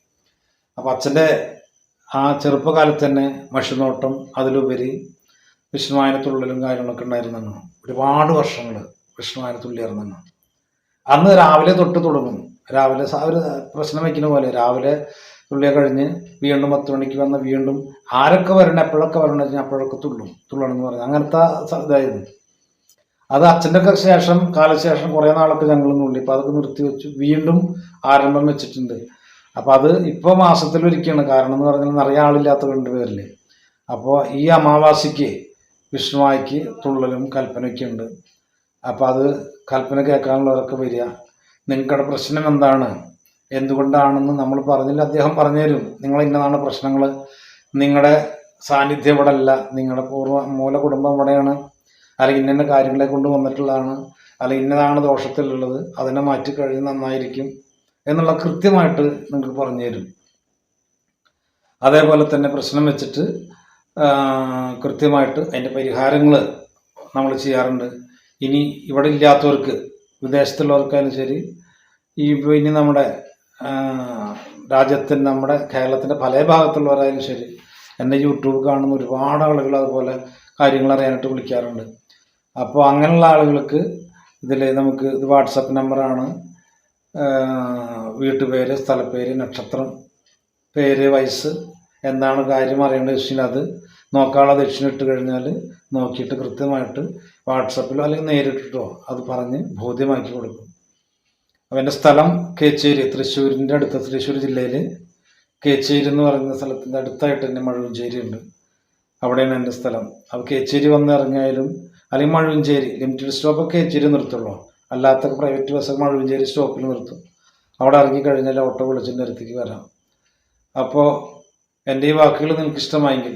അപ്പം അച്ഛന്റെ ആ ചെറുപ്പകാലത്ത് തന്നെ മഷിനോട്ടം അതിലുപരി വിഷ്ണുവായന തുള്ളലും കാര്യങ്ങളൊക്കെ ഉണ്ടായിരുന്നാണ് ഒരുപാട് വർഷങ്ങൾ വിഷ്ണുവായന തുള്ളിയായിരുന്നാണ് അന്ന് രാവിലെ തൊട്ട് തുടങ്ങും. രാവിലെ ഒരു പ്രശ്നം വയ്ക്കുന്ന പോലെ രാവിലെ തുള്ളിയെ കഴിഞ്ഞ് വീണ്ടും പത്ത് മണിക്ക് വന്ന് വീണ്ടും ആരൊക്കെ വരണം എപ്പോഴൊക്കെ വരണം വെച്ചാൽ അപ്പോഴൊക്കെ തുള്ളും. തുള്ളണം എന്ന് പറഞ്ഞു അങ്ങനത്തെ ഇതായിരുന്നു. അത് അച്ഛന്റെ ശേഷം കാലശേഷം കുറേ നാളൊക്കെ ഞങ്ങൾ നുള്ളി. അപ്പോൾ അതൊക്കെ നിർത്തി വെച്ചു. വീണ്ടും ആരംഭം വെച്ചിട്ടുണ്ട്. അപ്പോൾ അത് ഇപ്പോൾ മാസത്തിലൊരിക്കലാണ്. കാരണം എന്ന് പറഞ്ഞാൽ നിറയെ ആളില്ലാത്ത രണ്ട് പേരിൽ. അപ്പോൾ ഈ അമാവാസിക്ക് വിഷ്ണുവായിക്ക് തുള്ളലും കൽപ്പനയ്ക്കുണ്ട് അപ്പോൾ അത് കൽപ്പന കേൾക്കാനുള്ളവരൊക്കെ വരിക. നിങ്ങളുടെ പ്രശ്നം എന്താണ്? എന്തുകൊണ്ടാണെന്ന് നമ്മൾ പറഞ്ഞില്ല. അദ്ദേഹം പറഞ്ഞു തരും നിങ്ങൾ ഇന്നതാണ് പ്രശ്നങ്ങൾ. നിങ്ങളുടെ സാന്നിധ്യം ഇവിടെ അല്ല നിങ്ങളുടെ പൂർവ മൂല കുടുംബം ഇവിടെയാണ്. അല്ലെങ്കിൽ ഇന്ന കാര്യങ്ങളെ കൊണ്ട് വന്നിട്ടുള്ളതാണ്. അല്ലെങ്കിൽ ഇന്നതാണ് ദോഷത്തിലുള്ളത്. അതിനെ മാറ്റി കഴിഞ്ഞ് നന്നായിരിക്കും എന്നുള്ള കൃത്യമായിട്ട് നിങ്ങൾക്ക് പറഞ്ഞു തരും അതേപോലെ തന്നെ പ്രശ്നം വെച്ചിട്ട് കൃത്യമായിട്ട് അതിന്റെ പരിഹാരങ്ങൾ നമ്മൾ ചെയ്യാറുണ്ട്. ഇനി ഇവിടെ ഇല്ലാത്തവർക്ക് വിദേശത്തുള്ളവർക്കായാലും ശരി ഈ ഇനി നമ്മുടെ രാജ്യത്തിന് നമ്മുടെ കേരളത്തിന്റെ പല ഭാഗത്തുള്ളവരായാലും ശരി എന്റെ യൂട്യൂബ് കാണുന്ന ഒരുപാട് ആളുകൾ അതുപോലെ കാര്യങ്ങൾ അറിയാനായിട്ട് വിളിക്കാറുണ്ട്. അപ്പോൾ അങ്ങനെയുള്ള ആളുകൾക്ക് ഇതിൽ നമുക്ക് ഇത് വാട്സപ്പ് നമ്പറാണ്. വീട്ടുപേര് സ്ഥലപ്പേര് നക്ഷത്രം പേര് വയസ്സ് എന്താണ് കാര്യം അറിയേണ്ടത്. അത് നോക്കാനുള്ള ദക്ഷിണ ഇട്ട് കഴിഞ്ഞാൽ നോക്കിയിട്ട് കൃത്യമായിട്ട് വാട്സപ്പിലോ അല്ലെങ്കിൽ നേരിട്ടിട്ടോ അത് പറഞ്ഞ് ബോധ്യമാക്കി കൊടുക്കും. അപ്പം എന്റെ സ്ഥലം കേച്ചേരി തൃശ്ശൂരിന്റെ അടുത്ത തൃശ്ശൂർ ജില്ലയിൽ കേച്ചേരി എന്ന് പറയുന്ന സ്ഥലത്തിന്റെ അടുത്തായിട്ട് തന്നെ മഴുവഞ്ചേരി ഉണ്ട്. അവിടെയാണ് എന്റെ സ്ഥലം. അപ്പോൾ കേച്ചേരി വന്ന് ഇറങ്ങിയാലും അല്ലെങ്കിൽ മഴുവഞ്ചേരി ലിമിറ്റഡ് സ്റ്റോപ്പ് കേച്ചേരി നിർത്തുള്ളൂ. അല്ലാത്ത പ്രൈവറ്റ് ബസ്സൊക്കെ മഴുവഞ്ചേരി സ്റ്റോപ്പിൽ നിർത്തും. അവിടെ ഇറങ്ങി കഴിഞ്ഞാൽ ഓട്ടോ വിളിച്ചിന്റെ അടുത്തേക്ക് വരാം. അപ്പോൾ എന്റെ ഈ വാക്കുകൾ നിങ്ങൾക്ക് ഇഷ്ടമായെങ്കിൽ